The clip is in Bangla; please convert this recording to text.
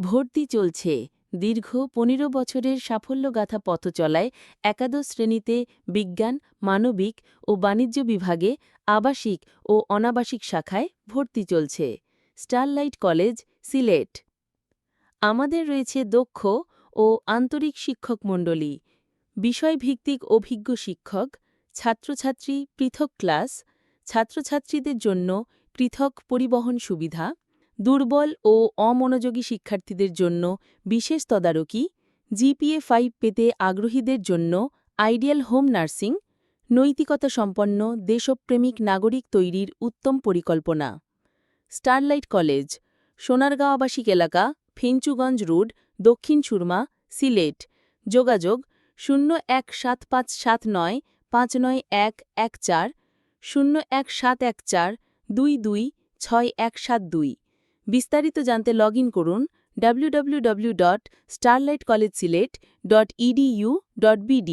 ভর্তি চলছে। দীর্ঘ পনেরো বছরের সাফল্যগাথা পথচলায় একাদশ শ্রেণীতে বিজ্ঞান, মানবিক ও বাণিজ্য বিভাগে আবাসিক ও অনাবাসিক শাখায় ভর্তি চলছে। Starlight college, Sylhet. আমাদের রয়েছে দক্ষ ও আন্তরিক শিক্ষক মণ্ডলী, বিষয়ভিত্তিক অভিজ্ঞ শিক্ষক, ছাত্রছাত্রী পৃথক ক্লাস, ছাত্রছাত্রীদের জন্য পৃথক পরিবহন সুবিধা দুর্বল ও অমনোযোগী শিক্ষার্থীদের জন্য বিশেষ তদারকি, জিপিএ ফাইভ পেতে আগ্রহীদের জন্য আইডিয়াল হোম নার্সিং, নৈতিকতা সম্পন্ন দেশপ্রেমিক নাগরিক তৈরির উত্তম পরিকল্পনা। স্টারলাইট কলেজ সোনারগাঁও আবাসিক এলাকা, ফেঞ্চুগঞ্জ রোড, দক্ষিণ সুরমা, সিলেট। যোগাযোগ শূন্য এক সাত পাঁচ সাত নয় পাঁচ নয় এক এক চার, শূন্য এক সাত এক চার, দুই দুই ছয় এক সাত দুই। বিস্তারিত জানতে লগ করুন www.starlightcollegesilet.edu.bd